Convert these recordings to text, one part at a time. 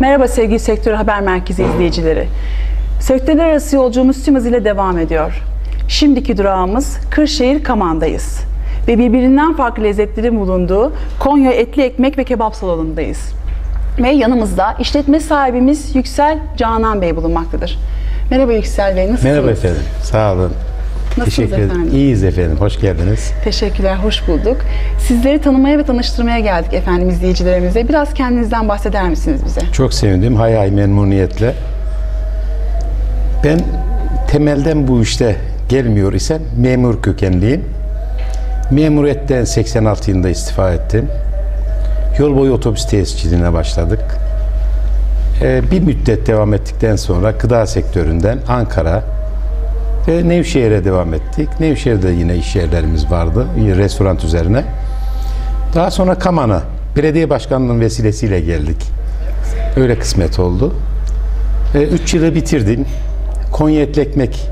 Merhaba sevgili Sektör Haber Merkezi izleyicileri. Sektörler arası yolculuğumuz tüm hızıyla devam ediyor. Şimdiki durağımız Kırşehir Kaman'dayız. Ve birbirinden farklı lezzetlerin bulunduğu Konya Etli Ekmek ve Kebap Salonu'ndayız. Ve yanımızda işletme sahibimiz Yüksel Canan Bey bulunmaktadır. Merhaba Yüksel Bey, nasılsınız? Merhaba efendim. Sağ olun. Nasılsınız Teşekkür ederim. efendim? İyiyiz efendim. Hoş geldiniz. Teşekkürler, hoş bulduk. Sizleri tanımaya ve tanıştırmaya geldik efendim izleyicilerimize. Biraz kendinizden bahseder misiniz bize? Çok sevindim. Hay hay memnuniyetle. Ben temelden bu işte gelmiyor isem memur kökenliyim. Memuriyetten 86 yılında istifa ettim. Yol boyu otobüs tesisçiliğine başladık. Ee, bir müddet devam ettikten sonra gıda sektöründen Ankara ve Nevşehir'e devam ettik. Nevşehir'de yine iş yerlerimiz vardı, restoran üzerine. Daha sonra Kaman'a belediye başkanlığının vesilesiyle geldik. Öyle kısmet oldu. 3 yılı bitirdim. Konya Etli Ekmek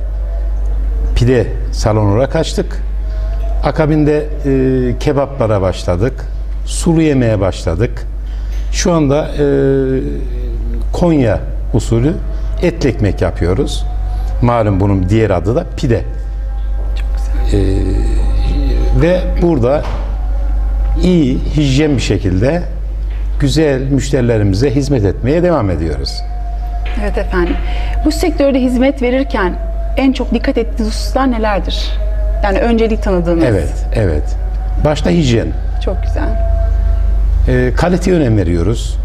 pide salonu olarak açtık. Akabinde e, kebaplara başladık. Sulu yemeğe başladık. Şu anda e, Konya usulü etli ekmek yapıyoruz. Malum bunun diğer adı da pide. E, ve burada iyi, hijyen bir şekilde güzel müşterilerimize hizmet etmeye devam ediyoruz. Evet efendim. Bu sektörde hizmet verirken en çok dikkat ettiğiniz hususlar nelerdir? Yani öncelik tanıdığınız. Evet, evet. Başta hijyen. Çok güzel. E, kaliteye önem veriyoruz.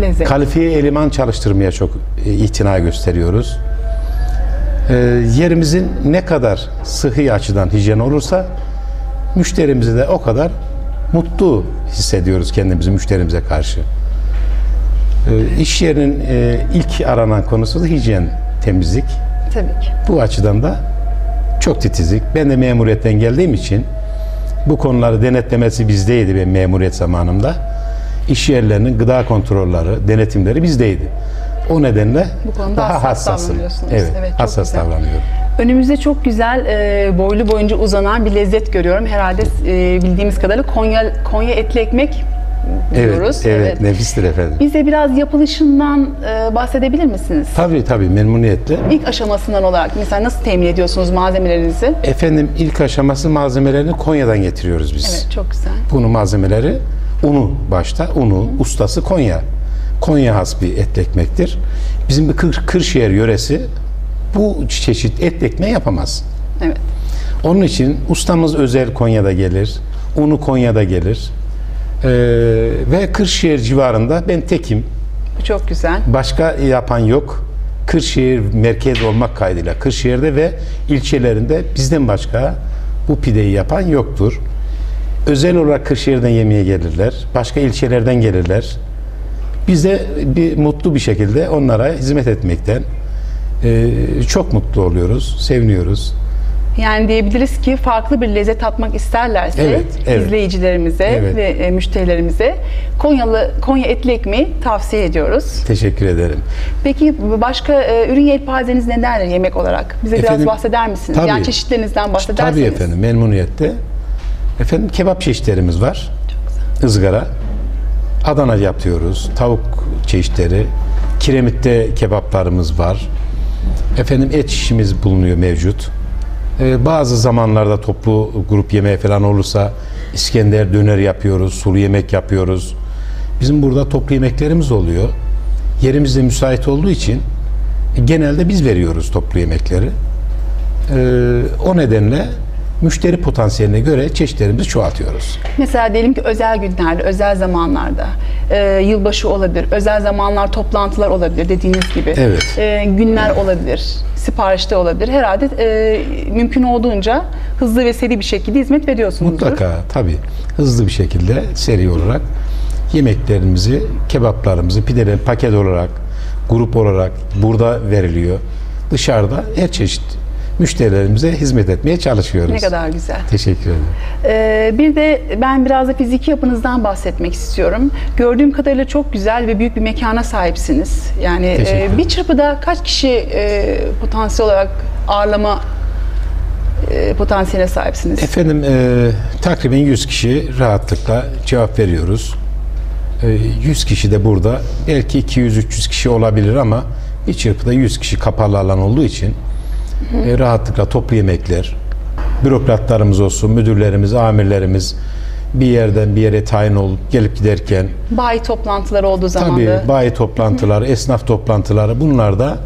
Lezzet. Kalifiye eleman çalıştırmaya çok e, itina gösteriyoruz. E, yerimizin ne kadar sıhhi açıdan hijyen olursa müşterimizi de o kadar mutlu hissediyoruz kendimizi müşterimize karşı. E, iş yerinin e, ilk aranan konusu da hijyen, temizlik. Tabii ki. Bu açıdan da çok titizlik. Ben de memuriyetten geldiğim için bu konuları denetlemesi bizdeydi ben memuriyet zamanımda. İş yerlerinin gıda kontrolleri, denetimleri bizdeydi. O nedenle Bu konuda daha hassas hassasım. davranıyorsunuz. Evet, Evet, hassas güzel. davranıyorum. Önümüzde çok güzel e, boylu boyunca uzanan bir lezzet görüyorum. Herhalde e, bildiğimiz kadarıyla Konya Konya etli ekmek diyoruz. Evet, evet, nefistir efendim. Bize biraz yapılışından e, bahsedebilir misiniz? Tabii tabii memnuniyetle. İlk aşamasından olarak mesela nasıl temin ediyorsunuz malzemelerinizi? Efendim ilk aşaması malzemelerini Konya'dan getiriyoruz biz. Evet, çok güzel. Bunu malzemeleri unu başta unu ustası Konya. Konya has bir et ekmektir. Bizim bir Kır, Kırşehir yöresi bu çeşit et ekmeği yapamaz. Evet. Onun için ustamız özel Konya'da gelir. Unu Konya'da gelir. Ee, ve Kırşehir civarında ben tekim. Çok güzel. Başka yapan yok. Kırşehir merkez olmak kaydıyla Kırşehir'de ve ilçelerinde bizden başka bu pideyi yapan yoktur. Özel olarak Kırşehir'den yemeğe gelirler. Başka ilçelerden gelirler. Biz de bir mutlu bir şekilde onlara hizmet etmekten e, çok mutlu oluyoruz, seviniyoruz. Yani diyebiliriz ki farklı bir lezzet tatmak isterlerse Evet, evet. izleyicilerimize Evet. ve e, müşterilerimize Konyalı Konya etli ekmeği tavsiye ediyoruz. Teşekkür ederim. Peki başka e, ürün yelpazeniz nelerdir yemek olarak? Bize biraz Efendim, bahseder misiniz? tabii. Yani çeşitlerinizden bahsederseniz. Tabii efendim memnuniyette. Efendim kebap çeşitlerimiz var. Izgara. Adana yapıyoruz. Tavuk çeşitleri. Kiremitte kebaplarımız var. Efendim et şişimiz bulunuyor mevcut. Ee, bazı zamanlarda toplu grup yemeği falan olursa İskender döner yapıyoruz, sulu yemek yapıyoruz. Bizim burada toplu yemeklerimiz oluyor. Yerimiz de müsait olduğu için genelde biz veriyoruz toplu yemekleri. Ee, o nedenle müşteri potansiyeline göre çeşitlerimizi çoğaltıyoruz. Mesela diyelim ki özel günlerde, özel zamanlarda, e, yılbaşı olabilir, özel zamanlar toplantılar olabilir dediğiniz gibi. Evet. E, günler olabilir, siparişte olabilir. Herhalde e, mümkün olduğunca hızlı ve seri bir şekilde hizmet veriyorsunuzdur. Mutlaka tabii hızlı bir şekilde seri olarak yemeklerimizi, kebaplarımızı, pideleri paket olarak, grup olarak burada veriliyor. Dışarıda her çeşit müşterilerimize hizmet etmeye çalışıyoruz. Ne kadar güzel. Teşekkür ederim. Ee, bir de ben biraz da fiziki yapınızdan bahsetmek istiyorum. Gördüğüm kadarıyla çok güzel ve büyük bir mekana sahipsiniz. Yani e, bir çırpıda kaç kişi e, potansiyel olarak ağırlama e, potansiyeline sahipsiniz? Efendim e, takriben 100 kişi rahatlıkla cevap veriyoruz. E, 100 kişi de burada. Belki 200-300 kişi olabilir ama bir çırpıda 100 kişi kapalı alan olduğu için e, rahatlıkla toplu yemekler, bürokratlarımız olsun, müdürlerimiz, amirlerimiz bir yerden bir yere tayin olup gelip giderken Bayi toplantıları olduğu zaman Tabii da bayi toplantıları, esnaf toplantıları bunlar da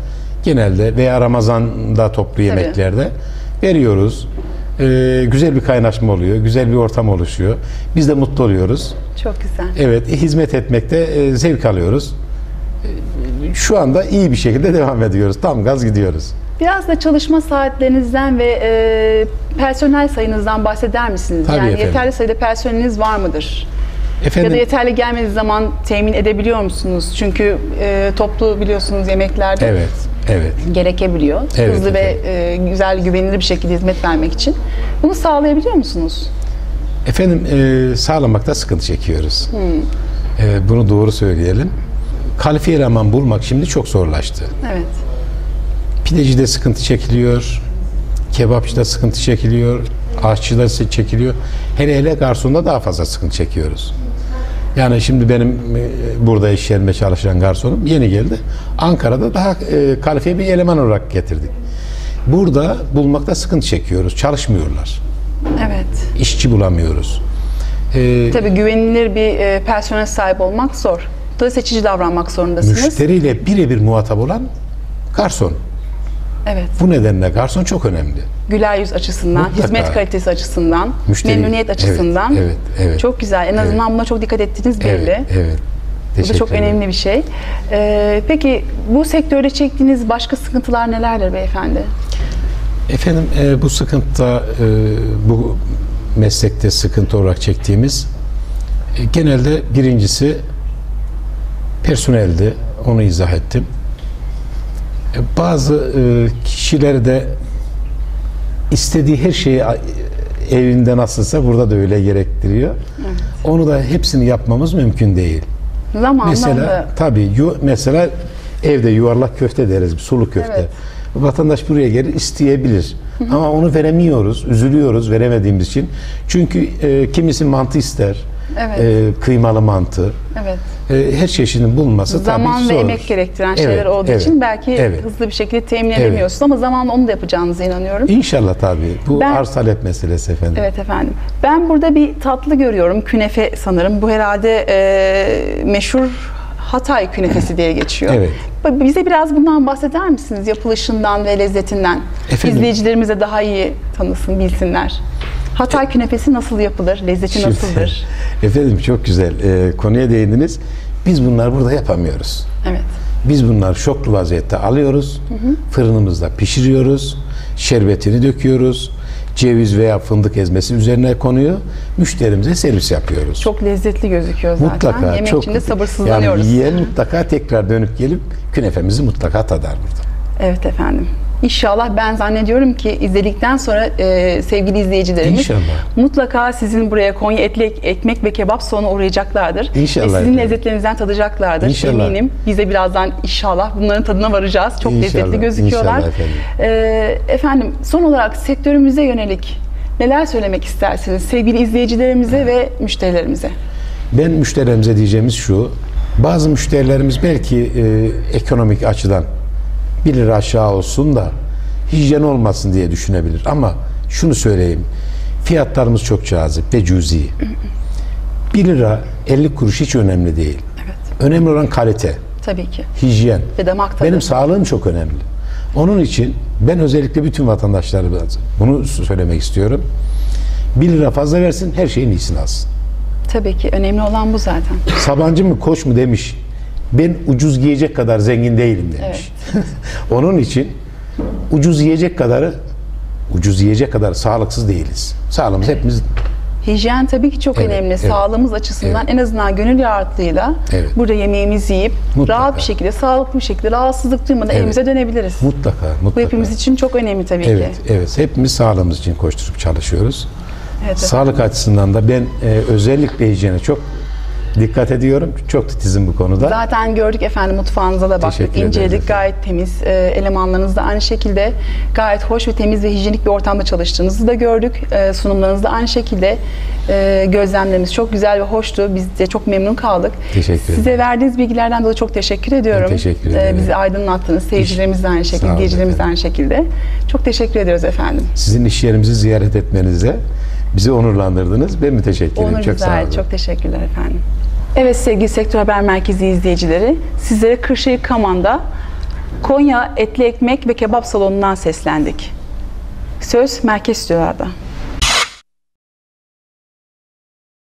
genelde veya Ramazan'da toplu yemeklerde veriyoruz. Ee, güzel bir kaynaşma oluyor, güzel bir ortam oluşuyor. Biz de mutlu oluyoruz. çok güzel. Evet, hizmet etmekte e, zevk alıyoruz. Şu anda iyi bir şekilde devam ediyoruz. Tam gaz gidiyoruz. Biraz da çalışma saatlerinizden ve e, personel sayınızdan bahseder misiniz? Tabii yani efendim. yeterli sayıda personeliniz var mıdır? Ya Efendim, da yeterli gelmediği zaman temin edebiliyor musunuz? Çünkü e, toplu biliyorsunuz yemeklerde evet, evet. gerekebiliyor. Evet, Hızlı ve efendim. e, güzel, güvenilir bir şekilde hizmet vermek için. Bunu sağlayabiliyor musunuz? Efendim e, sağlamakta sıkıntı çekiyoruz. E, bunu doğru söyleyelim. Kalifiye eleman bulmak şimdi çok zorlaştı. Evet. Pidecide sıkıntı çekiliyor, kebapçıda sıkıntı çekiliyor, aşçıda sı- çekiliyor. Hele hele garsonda daha fazla sıkıntı çekiyoruz. Yani şimdi benim e, burada iş yerinde çalışan garsonum yeni geldi. Ankara'da daha e, kalifiye bir eleman olarak getirdik. Burada bulmakta sıkıntı çekiyoruz. Çalışmıyorlar. Evet. İşçi bulamıyoruz. E, Tabii güvenilir bir e, personel sahip olmak zor. Da seçici davranmak zorundasınız. müşteriyle birebir muhatap olan garson. Evet. Bu nedenle garson çok önemli. Güler yüz açısından, Mutlaka. hizmet kalitesi açısından, Müşteri- memnuniyet açısından. Evet, evet, evet. Çok güzel. En azından buna çok dikkat ettiğiniz belli. Evet, evet. Bu da çok önemli bir şey. Ee, peki bu sektörde çektiğiniz başka sıkıntılar nelerdir beyefendi? Efendim e, bu sıkıntıda e, bu meslekte sıkıntı olarak çektiğimiz e, genelde birincisi personeldi. Onu izah ettim. E, bazı e, kişiler de istediği her şeyi evinde nasılsa burada da öyle gerektiriyor. Onu da hepsini yapmamız mümkün değil. Zamanla Mesela da tabii yu, mesela evde yuvarlak köfte deriz, sulu köfte. Evet. Vatandaş buraya gelir isteyebilir. Ama onu veremiyoruz, üzülüyoruz veremediğimiz için. Çünkü e, kimisi mantı ister. Evet. E, kıymalı mantı. evet. E, her çeşidinin bulunması zaman tabii ve zor. emek gerektiren Evet, şeyler olduğu evet, için belki evet. hızlı bir şekilde temin edemiyorsunuz ama zamanla onu da yapacağınıza inanıyorum. İnşallah tabii. Bu Ben- arz talep meselesi efendim. Evet efendim. Ben burada bir tatlı görüyorum. Künefe sanırım. Bu herhalde e, meşhur Hatay künefesi diye geçiyor. Evet. Bize biraz bundan bahseder misiniz? Yapılışından ve lezzetinden. Efendim? İzleyicilerimize daha iyi tanısın, bilsinler. Hatay künefesi nasıl yapılır? Lezzeti Şimdi- nasıldır? Efendim çok güzel e, konuya değindiniz. Biz bunlar burada yapamıyoruz. Evet. Biz bunları şoklu vaziyette alıyoruz. Fırınımızda pişiriyoruz. Şerbetini döküyoruz. Ceviz veya fındık ezmesi üzerine konuyor. Müşterimize servis yapıyoruz. Çok lezzetli gözüküyor zaten. mutlaka Yemek çok için de sabırsızlanıyoruz. Yani yiyen mutlaka tekrar dönüp gelip künefemizi mutlaka tadar burada. Evet efendim. İnşallah ben zannediyorum ki izledikten sonra e, sevgili izleyicilerimiz İnşallah. mutlaka sizin buraya Konya etli ek- ekmek ve kebap salonuna uğrayacaklardır. İnşallah Ve sizin efendim. lezzetlerinizden tadacaklardır. İnşallah. Eminim. Bize birazdan inşallah bunların tadına varacağız. Çok İnşallah, lezzetli gözüküyorlar. inşallah efendim. E, efendim son olarak sektörümüze yönelik neler söylemek istersiniz sevgili izleyicilerimize ve müşterilerimize? Ben müşterilerimize diyeceğimiz şu. Bazı müşterilerimiz belki e, ekonomik açıdan 1 lira aşağı olsun da hijyen olmasın diye düşünebilir. Ama şunu söyleyeyim. Fiyatlarımız çok cazip ve cüzi. 1 lira 50 kuruş hiç önemli değil. Evet. Önemli olan kalite, Tabii ki. hijyen. Ve damak tadı. Benim sağlığım çok önemli. Onun için ben özellikle bütün vatandaşlarıma bunu söylemek istiyorum. 1 lira fazla versin, her şeyin iyisini alsın. Tabii ki. Önemli olan bu zaten. Sabancı mı koç mu demiş. Ben ucuz giyecek kadar zengin değilim demiş. Onun için ucuz yiyecek kadarı ucuz yiyecek kadar sağlıksız değiliz. Sağlığımız hepimiz Hijyen tabii ki çok Evet, önemli. evet. Sağlığımız açısından Evet. en azından gönül rahatlığıyla Evet. burada yemeğimizi yiyip Mutlaka. rahat bir şekilde, sağlıklı bir şekilde, rahatsızlık duymadan Evet. evimize dönebiliriz. mutlaka mutlaka. Bu hepimiz için çok önemli tabii Evet, ki. evet. Hepimiz sağlığımız için koşturup çalışıyoruz. Evet, Sağlık açısından da ben e, özellikle hijyene çok Dikkat ediyorum. Çok titizim bu konuda. Zaten gördük efendim mutfağınıza da baktık, Teşekkür inceledik. efendim. Gayet temiz. Ee, elemanlarınız da aynı şekilde gayet hoş ve temiz ve hijyenik bir ortamda çalıştığınızı da gördük. Ee, sunumlarınız da aynı şekilde. Ee, gözlemlerimiz çok güzel ve hoştu. Biz de çok memnun kaldık. Teşekkür ederim. Size verdiğiniz bilgilerden dolayı çok teşekkür ediyorum. Ben teşekkür Ee, ederim. bizi aydınlattınız. Seyircilerimiz de aynı şekilde, olun izleyicilerimiz de aynı şekilde. Çok teşekkür ediyoruz efendim. Sizin iş yerimizi ziyaret etmenize bizi onurlandırdınız. Ben ederim? Onur Çok bize sağ olun. Çok teşekkürler efendim. Evet sevgili Sektör Haber Merkezi izleyicileri, sizlere Kırşehir Kaman'da Konya Etli Ekmek ve Kebap Salonu'ndan seslendik. Söz Merkez Stüdyolar'da.